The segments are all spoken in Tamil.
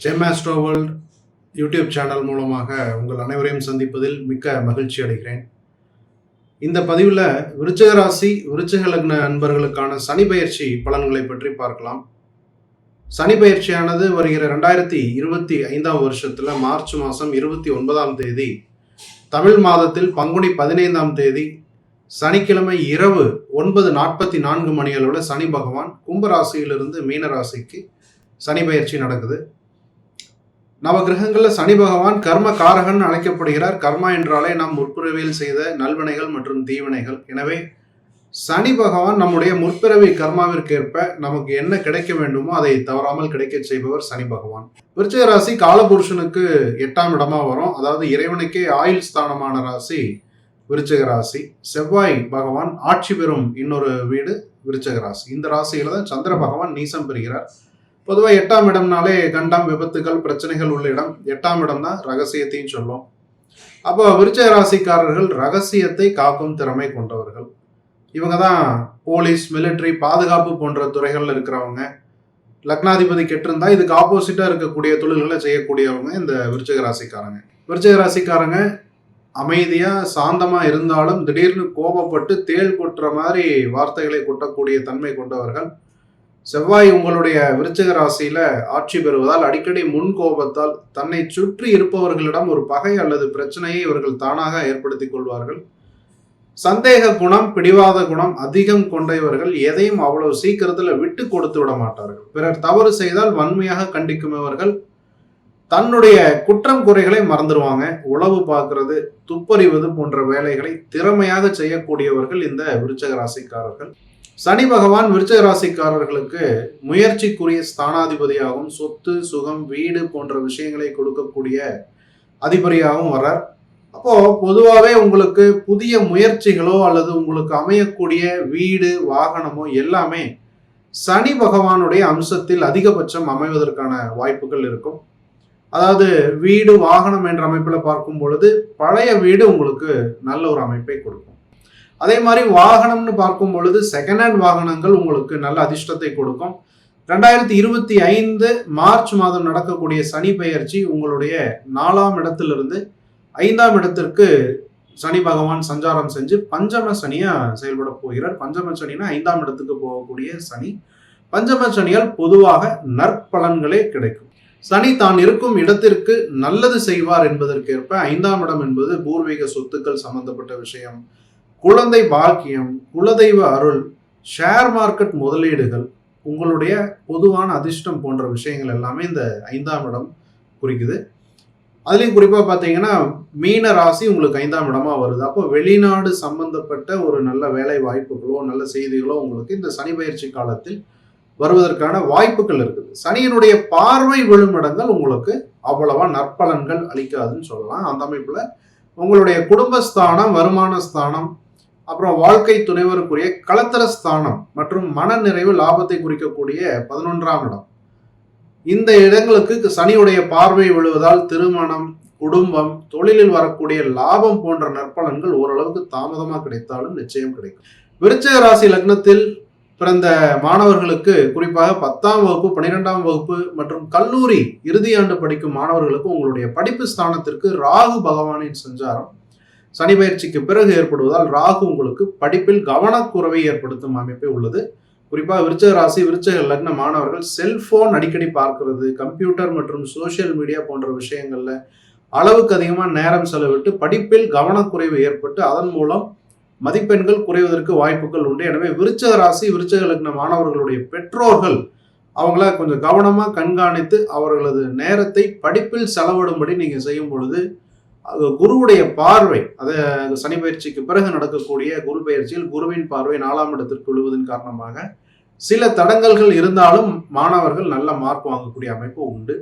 ஜெமாஸ்ட்ரோ வேர்ல்ட் யூடியூப் சேனல் மூலமாக உங்கள் அனைவரையும் சந்திப்பதில் மிக்க மகிழ்ச்சி அடைகிறேன். இந்த பதிவில் விருச்சிக ராசி லக்ன அன்பர்களுக்கான சனி பயிற்சி பலன்களை பற்றி பார்க்கலாம். சனி பயிற்சியானது வருகிற ரெண்டாயிரத்தி இருபத்தி ஐந்தாம் வருஷத்தில் மார்ச் மாதம் இருபத்தி ஒன்பதாம் தேதி தமிழ் மாதத்தில் பங்குனி பதினைந்தாம் தேதி சனிக்கிழமை இரவு ஒன்பது நாற்பத்தி நான்கு மணி சனி பகவான் கும்பராசியிலிருந்து மீன ராசிக்கு சனி பயிற்சி நடக்குது. நவ கிரகங்களில் சனி பகவான் கர்ம காரகன் அழைக்கப்படுகிறார். கர்மா என்றாலே நாம் முற்பிறவியில் செய்த நல்வினைகள் மற்றும் தீவினைகள். எனவே சனி பகவான் நம்முடைய முற்பிறவி கர்மாவிற்கேற்ப நமக்கு என்ன கிடைக்க வேண்டுமோ அதை தவறாமல் கிடைக்க செய்பவர் சனி பகவான். விருச்சிக ராசி காலபுருஷனுக்கு எட்டாம் இடமா வரும். அதாவது இறைவனுக்கே ஆயுள் ஸ்தானமான ராசி விருச்சிக ராசி. செவ்வாய் பகவான் ஆட்சி பெறும் இன்னொரு வீடு விருச்சிக ராசி. இந்த ராசியில தான் சந்திர பகவான் நீசம் பெறுகிறார். பொதுவாக எட்டாம் இடம்னாலே கண்டம் விபத்துகள் பிரச்சனைகள் உள்ள இடம். எட்டாம் இடம் தான் ரகசியத்தையும் சொல்லும். அப்போ விருச்சிக ராசிக்காரர்கள் ரகசியத்தை காக்கும் திறமை கொண்டவர்கள். இவங்க தான் போலீஸ் மிலிட்டரி பாதுகாப்பு போன்ற துறைகளில் இருக்கிறவங்க. லக்னாதிபதி கெட்டிருந்தா இதுக்கு ஆப்போசிட்டாக இருக்கக்கூடிய தொழில்களை செய்யக்கூடியவங்க இந்த விருச்சக ராசிக்காரங்க விருச்சக ராசிக்காரங்க அமைதியாக சாந்தமாக இருந்தாலும் திடீர்னு கோபப்பட்டு தேள் கொட்டுற மாதிரி வார்த்தைகளை கொட்டக்கூடிய தன்மை கொண்டவர்கள். செவ்வாய் உங்களுடைய விருச்சிக ராசியில ஆட்சி பெறுவதால் அடிக்கடி முன் கோபத்தால் தன்னை சுற்றி இருப்பவர்களிடம் ஒரு பகை அல்லது பிரச்சனையை இவர்கள் தானாக ஏற்படுத்திக் கொள்வார்கள். சந்தேக குணம் பிடிவாத குணம் அதிகம் கொண்ட இவர்கள் எதையும் அவ்வளவு சீக்கிரத்துல விட்டு கொடுத்து விட மாட்டார்கள். பிறர் தவறு செய்தால் வன்மையாக கண்டிக்கும் இவர்கள் தன்னுடைய குற்றம் குறைகளை மறந்துடுவாங்க உளவு பார்க்கறது துப்பறிவது போன்ற வேலைகளை திறமையாக செய்யக்கூடியவர்கள் இந்த விருச்சக ராசிக்காரர்கள். சனி பகவான் விருச்சக ராசிக்காரர்களுக்கு முயற்சிக்குரிய ஸ்தானாதிபதியாகவும் சொத்து சுகம் வீடு போன்ற விஷயங்களை கொடுக்கக்கூடிய அதிபதியாகவும் வர்றார். அப்போ பொதுவாகவே உங்களுக்கு புதிய முயற்சிகளோ அல்லது உங்களுக்கு அமையக்கூடிய வீடு வாகனமோ எல்லாமே சனி பகவானுடைய அம்சத்தில் அதிகபட்சம் அமைவதற்கான வாய்ப்புகள் இருக்கும். அதாவது வீடு வாகனம் என்ற அமைப்பில் பார்க்கும் பொழுது பழைய வீடு உங்களுக்கு நல்ல ஒரு அமைப்பை கொடுக்கும். அதே மாதிரி வாகனம்னு பார்க்கும் பொழுது செகண்ட் ஹேண்ட் வாகனங்கள் உங்களுக்கு நல்ல அதிர்ஷ்டத்தை கொடுக்கும். ரெண்டாயிரத்தி இருபத்தி ஐந்து மார்ச் மாதம் நடக்கக்கூடிய சனி பெயர்ச்சி உங்களுடைய நாலாம் இடத்திலிருந்து ஐந்தாம் இடத்திற்கு சனி பகவான் சஞ்சாரம் செஞ்சு பஞ்சம சனியா செயல்பட போகிறார். பஞ்சம சனினா ஐந்தாம் இடத்துக்கு போகக்கூடிய சனி. பஞ்சம சனியால் பொதுவாக நற்பலன்களே கிடைக்கும். சனி தான் இருக்கும் இடத்திற்கு நல்லது செய்வார் என்பதற்கேற்ப ஐந்தாம் இடம் என்பது பூர்வீக சொத்துக்கள் சம்பந்தப்பட்ட விஷயம். குழந்தை பாக்கியம் குலதெய்வ அருள் ஷேர் மார்க்கெட் முதலீடுகள் உங்களுடைய பொதுவான அதிர்ஷ்டம் போன்ற விஷயங்கள் எல்லாமே இந்த ஐந்தாம் இடம் குறிக்குது. அதுலேயும் குறிப்பாக பார்த்தீங்கன்னா மீன ராசி உங்களுக்கு ஐந்தாம் இடமா வருது. அப்போ வெளிநாடு சம்பந்தப்பட்ட ஒரு நல்ல வேலை வாய்ப்புகளோ நல்ல செய்திகளோ உங்களுக்கு இந்த சனி பயிற்சி காலத்தில் வருவதற்கான வாய்ப்புகள் இருக்குது. சனியினுடைய பார்வை விழும் இடங்கள் உங்களுக்கு அவ்வளவா நற்பலன்கள் அளிக்காதுன்னு சொல்லலாம். அந்த அமைப்பில் உங்களுடைய குடும்பஸ்தானம் வருமான ஸ்தானம் அப்புறம் வாழ்க்கை துணைவருக்குரிய கலத்தர ஸ்தானம் மற்றும் மன நிறைவு லாபத்தை குறிக்கக்கூடிய பதினொன்றாம் இடம். இந்த இடங்களுக்கு சனியுடைய பார்வை விழுவதால் திருமணம் குடும்பம் தொழிலில் வரக்கூடிய லாபம் போன்ற நற்பலன்கள் ஓரளவுக்கு தாமதமாக கிடைத்தாலும் நிச்சயம் கிடைக்கும். விருச்சிக ராசி லக்னத்தில் பிறந்த மாணவர்களுக்கு குறிப்பாக பத்தாம் வகுப்பு பன்னிரெண்டாம் வகுப்பு மற்றும் கல்லூரி இறுதியாண்டு படிக்கும் மாணவர்களுக்கு உங்களுடைய படிப்பு ஸ்தானத்திற்கு ராகு பகவானின் சஞ்சாரம் சனி பயிற்சிக்கு பிறகு ஏற்படுவதால் ராகு உங்களுக்கு படிப்பில் கவனக்குறைவை ஏற்படுத்தும் அமைப்பே உள்ளது. குறிப்பாக விருச்சக ராசி விருச்சக லக்ன மாணவர்கள் செல்போன் அடிக்கடி பார்க்கிறது கம்ப்யூட்டர் மற்றும் சோசியல் மீடியா போன்ற விஷயங்களில் அளவுக்கு அதிகமாக நேரம் செலவிட்டு படிப்பில் கவனக்குறைவு ஏற்பட்டு அதன் மூலம் மதிப்பெண்கள் குறைவதற்கு வாய்ப்புகள் உண்டு. எனவே விருச்சக ராசி விருச்சக லக்ன மாணவர்களுடைய பெற்றோர்கள் அவங்கள கொஞ்சம் கவனமாக கண்காணித்து அவர்களது நேரத்தை படிப்பில் செலவிடும்படி நீங்கள் செய்யும் பொழுது குருவுடைய பார்வை. அதை சனி பயிற்சிக்கு பிறகு நடக்கக்கூடிய குரு பயிற்சியில் குருவின் பார்வை நாலாம் இடத்திற்கு விழுவதன் காரணமாக சில தடங்கல்கள் இருந்தாலும் மாணவர்கள் நல்ல மார்க் வாங்கக்கூடிய அமைப்பு உண்டு.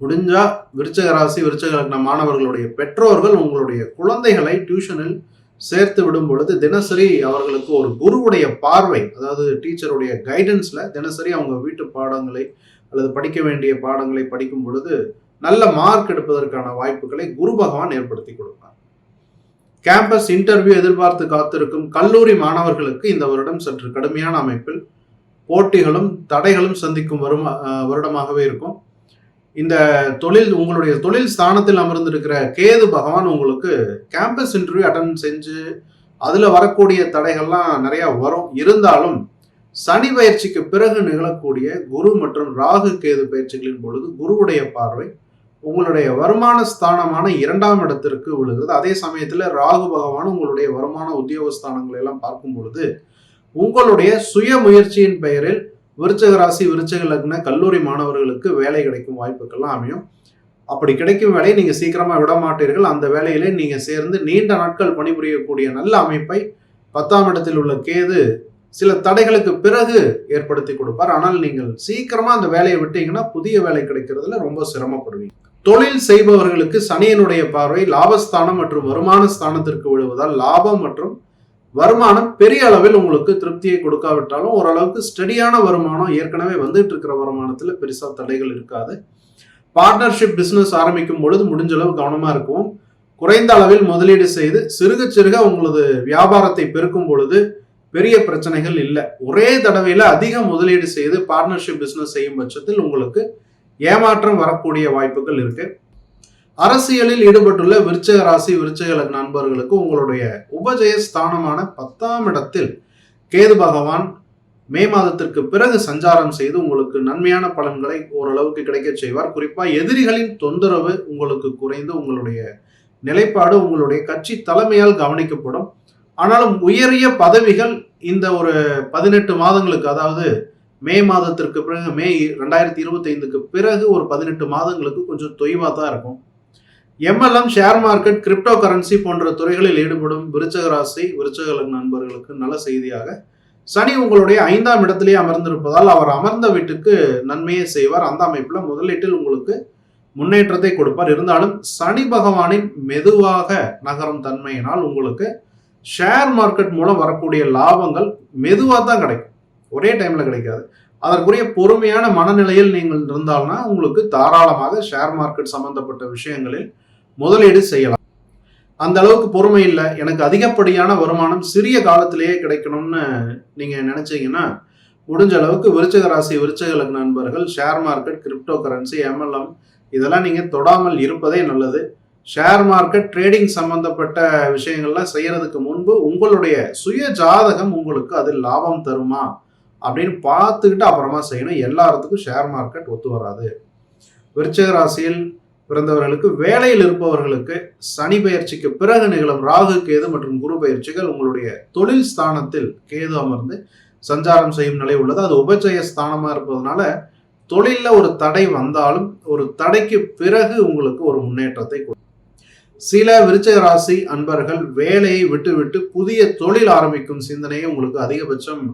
முடிஞ்சா விருச்சக ராசி விருச்சக மாணவர்களுடைய பெற்றோர்கள் உங்களுடைய குழந்தைகளை டியூஷனில் சேர்த்து விடும் பொழுது தினசரி அவர்களுக்கு ஒரு குருவுடைய பார்வை அதாவது டீச்சருடைய கைடன்ஸில் தினசரி அவங்க வீட்டு பாடங்களை அல்லது படிக்க வேண்டிய பாடங்களை படிக்கும் பொழுது நல்ல மார்க் எடுப்பதற்கான வாய்ப்புகளை குரு பகவான் ஏற்படுத்தி கொடுப்பார். கேம்பஸ் இன்டர்வியூ எதிர்பார்த்து காத்திருக்கும் கல்லூரி மாணவர்களுக்கு இந்த வருடம் சற்று கடுமையான அமைப்பில் போட்டிகளும் தடைகளும் சந்திக்கும் வருமா வருடமாகவே இருக்கும். இந்த தொழில் உங்களுடைய தொழில் ஸ்தானத்தில் அமர்ந்திருக்கிற கேது பகவான் உங்களுக்கு கேம்பஸ் இன்டர்வியூ அட்டன் செஞ்சு அதில் வரக்கூடிய தடைகள்லாம் நிறையா வரும். இருந்தாலும் சனி பயிற்சிக்கு பிறகு நிகழக்கூடிய குரு மற்றும் ராகு கேது பயிற்சிகளின் பொழுது குருவுடைய பார்வை உங்களுடைய வருமான ஸ்தானமான இரண்டாம் இடத்திற்கு விழுகிறது. அதே சமயத்தில் ராகு பகவான் உங்களுடைய வருமான உத்தியோகஸ்தானங்களை எல்லாம் பார்க்கும் பொழுது உங்களுடைய சுய முயற்சியின் பெயரில் விருச்சக ராசி விருச்சக லக்ன கல்லூரி மாணவர்களுக்கு வேலை கிடைக்கும் வாய்ப்புகள்லாம் அமையும். அப்படி கிடைக்கும் வேலையை நீங்கள் சீக்கிரமாக விட மாட்டீர்கள். அந்த வேலையிலே நீங்கள் சேர்ந்து நீண்ட நாட்கள் பணிபுரியக்கூடிய நல்ல அமைப்பை பத்தாம் இடத்தில் உள்ள கேது சில தடைகளுக்கு பிறகு ஏற்படுத்தி கொடுப்பார். ஆனால் நீங்கள் சீக்கிரமாக அந்த வேலையை விட்டீங்கன்னா புதிய வேலை கிடைக்கிறதுல ரொம்ப சிரமப்படுவீங்க. தொழில் செய்பவர்களுக்கு சனியனுடைய பார்வை லாபஸ்தானம் மற்றும் வருமான ஸ்தானத்திற்கு விழுவதால் லாபம் மற்றும் வருமானம் பெரிய அளவில் உங்களுக்கு திருப்தியை கொடுக்காவிட்டாலும் ஓரளவுக்கு ஸ்டடியான வருமானம் ஏற்கனவே வந்துட்டு இருக்கிற வருமானத்தில் பெருசாக தடைகள் இருக்காது. பார்ட்னர்ஷிப் பிஸ்னஸ் ஆரம்பிக்கும் பொழுது முடிஞ்ச அளவு கவனமாக இருக்கும் குறைந்த அளவில் முதலீடு செய்து சிறுக சிறுக உங்களது வியாபாரத்தை பெருக்கும் பொழுது பெரிய பிரச்சனைகள் இல்லை. ஒரே தடவையில் அதிக முதலீடு செய்து பார்ட்னர்ஷிப் பிஸ்னஸ் செய்யும் பட்சத்தில் உங்களுக்கு ஏமாற்றம் வரக்கூடிய வாய்ப்புகள் இருக்கு. அரசியலில் ஈடுபட்டுள்ள விருச்சக ராசி விருச்சக நண்பர்களுக்கு உங்களுடைய உபஜய ஸ்தானமான பத்தாம் இடத்தில் கேது பகவான் மே மாதத்திற்கு பிறகு சஞ்சாரம் செய்து உங்களுக்கு நன்மையான பலன்களை ஓரளவுக்கு கிடைக்க செய்வார். குறிப்பா எதிரிகளின் தொந்தரவு உங்களுக்கு குறைந்து உங்களுடைய நிலைப்பாடு உங்களுடைய கட்சி தலைமையால் கவனிக்கப்படும். ஆனாலும் உயரிய பதவிகள் இந்த ஒரு பதினெட்டு மாதங்களுக்கு அதாவது மே மாதத்திற்கு பிறகு மே ரெண்டாயிரத்தி இருபத்தி ஐந்துக்கு பிறகு ஒரு பதினெட்டு மாதங்களுக்கு கொஞ்சம் தொய்வாக தான் இருக்கும். MLM share market cryptocurrency போன்ற துறைகளில் ஈடுபடும் விருச்சக ராசி விருச்சக நண்பர்களுக்கு நல்ல செய்தியாக சனி உங்களுடைய ஐந்தாம் இடத்திலேயே அமர்ந்திருப்பதால் அவர் அமர்ந்த வீட்டுக்கு நன்மையை செய்வார். அந்த அமைப்பில் முதலீட்டில் உங்களுக்கு முன்னேற்றத்தை கொடுப்பார். இருந்தாலும் சனி பகவானின் மெதுவாக நகரும் தன்மையினால் உங்களுக்கு ஷேர் மார்க்கெட் மூலம் வரக்கூடிய லாபங்கள் மெதுவாக தான் கிடைக்கும். ஒரே டைமில் கிடைக்காது. அதற்குரிய பொறுமையான மனநிலையில் நீங்கள் இருந்தால்னா உங்களுக்கு தாராளமாக ஷேர் மார்க்கெட் சம்பந்தப்பட்ட விஷயங்களில் முதலீடு செய்யலாம். அந்த அளவுக்கு பொறுமை இல்லை. எனக்கு அதிகப்படியான வருமானம் சிறிய காலத்திலேயே கிடைக்கணும்னு நீங்கள் நினச்சிங்கன்னா முடிஞ்ச அளவுக்கு விருச்சக ராசி விருச்சக லக்ன நண்பர்கள் share market cryptocurrency MLM இதெல்லாம் நீங்கள் தொடாமல் இருப்பதே நல்லது. ஷேர் மார்க்கெட் ட்ரேடிங் சம்பந்தப்பட்ட விஷயங்கள்லாம் செய்யறதுக்கு முன்பு உங்களுடைய சுய ஜாதகம் உங்களுக்கு அதில் லாபம் தருமா? அப்படின்னு பார்த்துக்கிட்டு அப்புறமா செய்யணும். எல்லாத்துக்கும் ஷேர் மார்க்கெட் ஒத்து வராது. விருச்சக ராசியில் பிறந்தவர்களுக்கு வேலையில் இருப்பவர்களுக்கு சனி பயிற்சிக்கு பிறகு நிகழும் ராகு கேது மற்றும் குரு பயிற்சிகள் உங்களுடைய தொழில் ஸ்தானத்தில் கேது அமர்ந்து சஞ்சாரம் செய்யும் நிலை உள்ளது. அது உபஜய ஸ்தானமாக இருப்பதனால தொழிலில் ஒரு தடை வந்தாலும் ஒரு தடைக்கு பிறகு உங்களுக்கு ஒரு முன்னேற்றத்தை கொடுக்கும் சில விருச்சக ராசி அன்பர்கள் வேலையை விட்டுவிட்டு புதிய தொழில் ஆரம்பிக்கும் சிந்தனையை உங்களுக்கு அதிகபட்சம்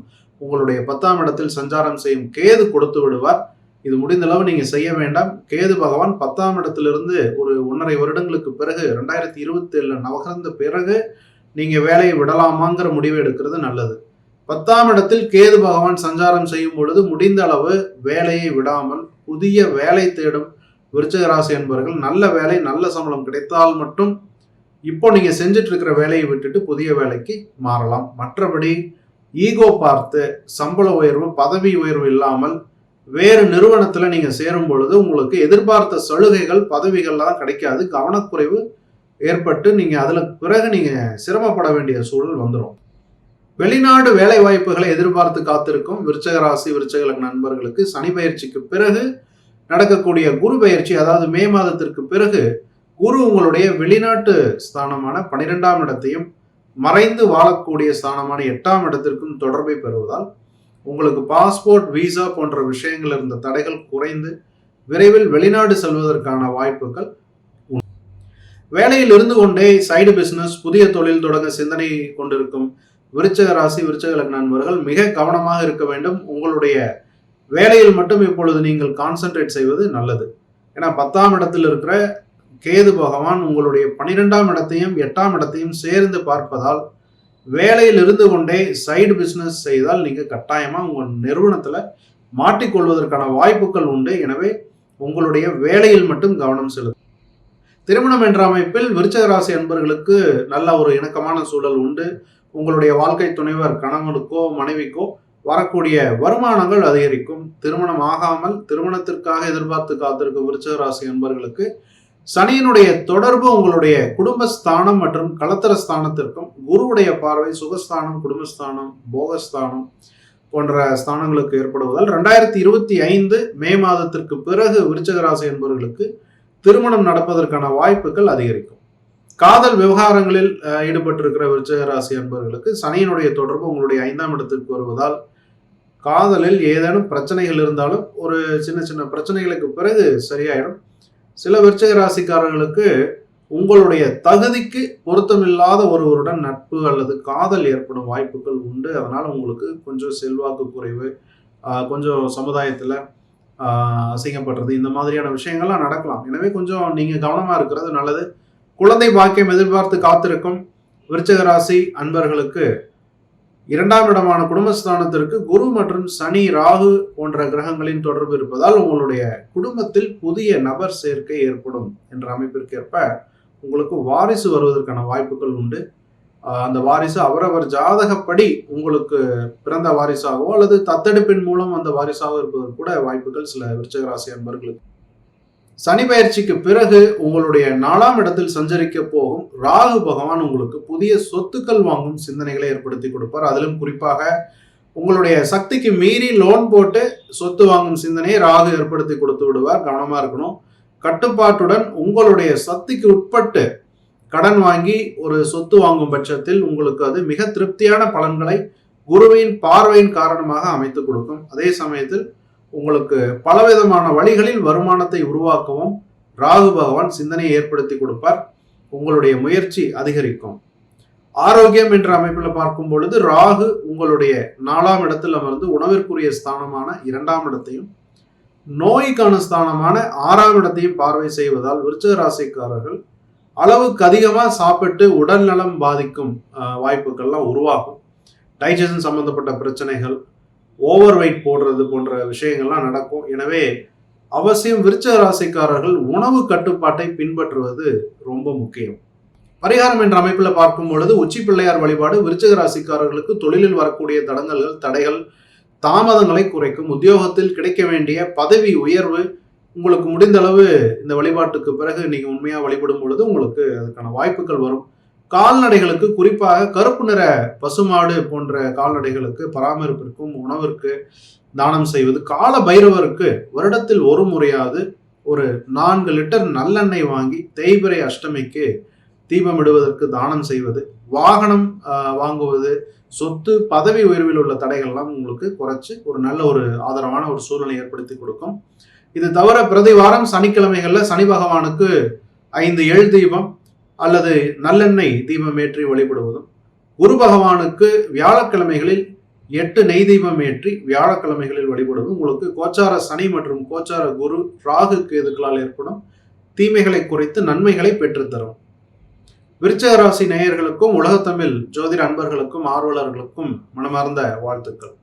உங்களுடைய பத்தாம் இடத்தில் சஞ்சாரம் செய்யும் கேது கொடுத்து விடுவார். இது முடிந்தளவு நீங்கள் நீங்க செய்ய வேண்டாம். கேது பகவான் பத்தாம் இடத்திலிருந்து ஒரு ஒன்றரை வருடங்களுக்கு பிறகு ரெண்டாயிரத்தி இருபத்தி ஏழுல நவகர்ந்த பிறகு நீங்க வேலையை விடலாமாங்கிற முடிவு எடுக்கிறது நல்லது. பத்தாம் இடத்தில் கேது பகவான் சஞ்சாரம் செய்யும் பொழுது முடிந்த அளவு வேலையை விடாமல் புதிய வேலை தேடும் விருச்சக ராசி என்பவர்கள் நல்ல வேலை நல்ல சம்பளம் கிடைத்தால் மட்டும் இப்போ நீங்க செஞ்சுட்டு இருக்கிற வேலையை விட்டுட்டு புதிய வேலைக்கு மாறலாம். மற்றபடி ஈகோ பார்த்து சம்பள உயர்வு பதவி உயர்வு இல்லாமல் வேறு நிறுவனத்தில் நீங்கள் சேரும் பொழுது உங்களுக்கு எதிர்பார்த்த சலுகைகள் பதவிகள்லாம் கிடைக்காது. கவனக்குறைவு ஏற்பட்டு நீங்கள் அதில் பிறகு நீங்கள் சிரமப்பட வேண்டிய சூழல் வந்துடும் வெளிநாடு வேலை வாய்ப்புகளை எதிர்பார்த்து காத்திருக்கும் விருச்சக ராசி விருச்சக நண்பர்களுக்கு சனி பயிற்சிக்கு பிறகு நடக்கக்கூடிய குரு பயிற்சி அதாவது மே மாதத்திற்கு பிறகு குரு உங்களுடைய வெளிநாட்டு ஸ்தானமான பனிரெண்டாம் இடத்தையும் மறைந்து வாழக்கூடிய ஸ்தானமான எட்டாம் இடத்திற்கும் தொடர்பை பெறுவதால் உங்களுக்கு பாஸ்போர்ட் விசா போன்ற விஷயங்கள் இருந்த தடைகள் குறைந்து விரைவில் வெளிநாடு செல்வதற்கான வாய்ப்புகள் வேலையில் இருந்து கொண்டே சைடு பிசினஸ் புதிய தொழில் தொடங்க சிந்தனை கொண்டிருக்கும் விருச்சக ராசி விருச்சக லக்ன நண்பர்கள் மிக கவனமாக இருக்க வேண்டும். உங்களுடைய வேலையில் மட்டும் இப்பொழுது நீங்கள் கான்சென்ட்ரேட் செய்வது நல்லது. ஏன்னா பத்தாம் இடத்தில் இருக்கிற கேது பகவான் உங்களுடைய பனிரெண்டாம் இடத்தையும் எட்டாம் இடத்தையும் சேர்ந்து பார்ப்பதால் வேலையில் இருந்து கொண்டே சைடு பிஸ்னஸ் செய்தால் நீங்கள் கட்டாயமாக உங்கள் நிறுவனத்தில் மாட்டிக்கொள்வதற்கான வாய்ப்புகள் உண்டு. எனவே உங்களுடைய வேலையில் மட்டும் கவனம் செலுத்தும் திருமணம் என்ற அமைப்பில் விருச்சக ராசி அன்பர்களுக்கு நல்ல ஒரு இணக்கமான சூழல் உண்டு. உங்களுடைய வாழ்க்கை துணைவர் கணவனுக்கோ மனைவிக்கோ வரக்கூடிய வருமானங்கள் அதிகரிக்கும். திருமணம் ஆகாமல் திருமணத்திற்காக எதிர்பார்த்து காத்திருக்கும் விருச்சிக ராசி அன்பர்களுக்கு சனியினுடைய தொடர்பு உங்களுடைய குடும்பஸ்தானம் மற்றும் கலத்தர ஸ்தானத்திற்கும் குருவுடைய பார்வை சுகஸ்தானம் குடும்பஸ்தானம் போகஸ்தானம் போன்ற ஸ்தானங்களுக்கு ஏற்படுவதால் ரெண்டாயிரத்தி இருபத்தி ஐந்து மே மாதத்திற்கு பிறகு விருச்சகராசி என்பவர்களுக்கு திருமணம் நடப்பதற்கான வாய்ப்புகள் அதிகரிக்கும். காதல் விவகாரங்களில் ஈடுபட்டிருக்கிற விருச்சகராசி என்பவர்களுக்கு சனியினுடைய தொடர்பு உங்களுடைய ஐந்தாம் இடத்திற்கு வருவதால் காதலில் ஏதேனும் பிரச்சனைகள் இருந்தாலும் ஒரு சின்ன சின்ன பிரச்சனைகளுக்கு பிறகு சரியாயிடும். சில விருச்சக ராசிக்காரர்களுக்கு உங்களுடைய தகுதிக்கு பொருத்தமில்லாத ஒருவருடன் நட்பு அல்லது காதல் ஏற்படும் வாய்ப்புகள் உண்டு. அதனால் உங்களுக்கு கொஞ்சம் செல்வாக்கு குறைவு கொஞ்சம் சமுதாயத்தில் அசிங்கப்படுறது இந்த மாதிரியான விஷயங்கள்லாம் நடக்கலாம். எனவே கொஞ்சம் நீங்கள் கவனமாக இருக்கிறது நல்லது. குழந்தை பாக்கியம் எதிர்பார்த்து காத்திருக்கும் விருச்சக ராசி அன்பர்களுக்கு இரண்டாம் இடமான குடும்பஸ்தானத்திற்கு குரு மற்றும் சனி ராகு போன்ற கிரகங்களின் தொடர்பு இருப்பதால் உங்களுடைய குடும்பத்தில் புதிய நபர் சேர்க்கை ஏற்படும் என்ற அமைப்பிற்கேற்ப உங்களுக்கு வாரிசு வருவதற்கான வாய்ப்புகள் உண்டு. அந்த வாரிசு அவரவர் ஜாதகப்படி உங்களுக்கு பிறந்த வாரிசாகவோ அல்லது தத்தெடுப்பின் மூலம் அந்த வாரிசாக இருப்பதற்கு கூட வாய்ப்புகள் சில விருச்சகராசி அன்பர்களுக்கு சனி பயிற்சிக்கு பிறகு உங்களுடைய நாலாம் இடத்தில் சஞ்சரிக்க போகும் ராகு பகவான் உங்களுக்கு புதிய சொத்துக்கள் வாங்கும் சிந்தனைகளை ஏற்படுத்தி கொடுப்பார். அதிலும் குறிப்பாக உங்களுடைய சக்திக்கு மீறி லோன் போட்டு சொத்து வாங்கும் சிந்தனையை ராகு ஏற்படுத்தி கொடுத்து விடுவார். கவனமாக இருக்கணும். கட்டுப்பாட்டுடன் உங்களுடைய சக்திக்கு உட்பட்டு கடன் வாங்கி ஒரு சொத்து வாங்கும் பட்சத்தில் உங்களுக்கு அது மிக திருப்தியான பலன்களை குருவின் பார்வையின் காரணமாக அமைத்து கொடுக்கும். அதே சமயத்தில் உங்களுக்கு பலவிதமான வழிகளில் வருமானத்தை உருவாக்கவும் ராகு பகவான் சிந்தனையை ஏற்படுத்தி கொடுப்பார். உங்களுடைய முயற்சி அதிகரிக்கும். ஆரோக்கியம் என்ற அமைப்பில் பார்க்கும் பொழுது ராகு உங்களுடைய நாலாம் இடத்தில் அமர்ந்து உணவிற்குரிய ஸ்தானமான இரண்டாம் இடத்தையும் நோய்க்கான ஸ்தானமான ஆறாம் இடத்தையும் பார்வை செய்வதால் விருச்சக ராசிக்காரர்கள் அளவுக்கு அதிகமாக சாப்பிட்டு உடல் நலம் பாதிக்கும் வாய்ப்புகள்லாம் உருவாகும். டைஜஷன் சம்பந்தப்பட்ட பிரச்சனைகள் ஓவர் வெயிட் போடுறது போன்ற விஷயங்கள்லாம் நடக்கும். எனவே அவசியம் விருச்ச ராசிக்காரர்கள் உணவு கட்டுப்பாட்டை பின்பற்றுவது ரொம்ப முக்கியம். பரிகாரம் என்ற அமைப்பில் பார்க்கும் பொழுது உச்சி பிள்ளையார் வழிபாடு விருச்சக ராசிக்காரர்களுக்கு தொழிலில் வரக்கூடிய தடங்கல்கள் தடைகள் தாமதங்களை குறைக்கும். உத்தியோகத்தில் கிடைக்க வேண்டிய பதவி உயர்வு உங்களுக்கு முடிந்த அளவு இந்த வழிபாட்டுக்கு பிறகு நீங்கள் உண்மையாக வழிபடும் பொழுது உங்களுக்கு அதுக்கான வாய்ப்புகள் வரும். கால்நடைகளுக்கு குறிப்பாக கருப்பு நிற பசுமாடு போன்ற கால்நடைகளுக்கு பராமரிப்பிற்கும் உணவிற்கு தானம் செய்வது கால பைரவருக்கு வருடத்தில் ஒரு முறையாவது ஒரு நான்கு லிட்டர் நல்லெண்ணெய் வாங்கி தேய்பிறை அஷ்டமிக்கு தீபமிடுவதற்கு தானம் செய்வது வாகனம் வாங்குவது சொத்து பதவி உயர்வில் உள்ள தடைகள்லாம் உங்களுக்கு குறைச்சி ஒரு நல்ல ஒரு ஆதரவான ஒரு சூழ்நிலை ஏற்படுத்தி கொடுக்கும். இது தவிர பிரதி வாரம் சனிக்கிழமைகளில் சனி பகவானுக்கு ஐந்து எழு தீபம் அல்லது நல்லெண்ணெய் தீபம் ஏற்றி வழிபடுவதும் குரு பகவானுக்கு வியாழக்கிழமைகளில் எட்டு நெய் தீபம் ஏற்றி வியாழக்கிழமைகளில் வழிபடுவதும் உங்களுக்கு கோச்சார சனி மற்றும் கோச்சார குரு ராகு கேதுக்களால் ஏற்படும் தீமைகளை குறைத்து நன்மைகளை பெற்றுத்தரும் விருச்சக ராசி நேயர்களுக்கும் உலகத்தமிழ் ஜோதிட அன்பர்களுக்கும் ஆர்வலர்களுக்கும் மனமார்ந்த வாழ்த்துக்கள்.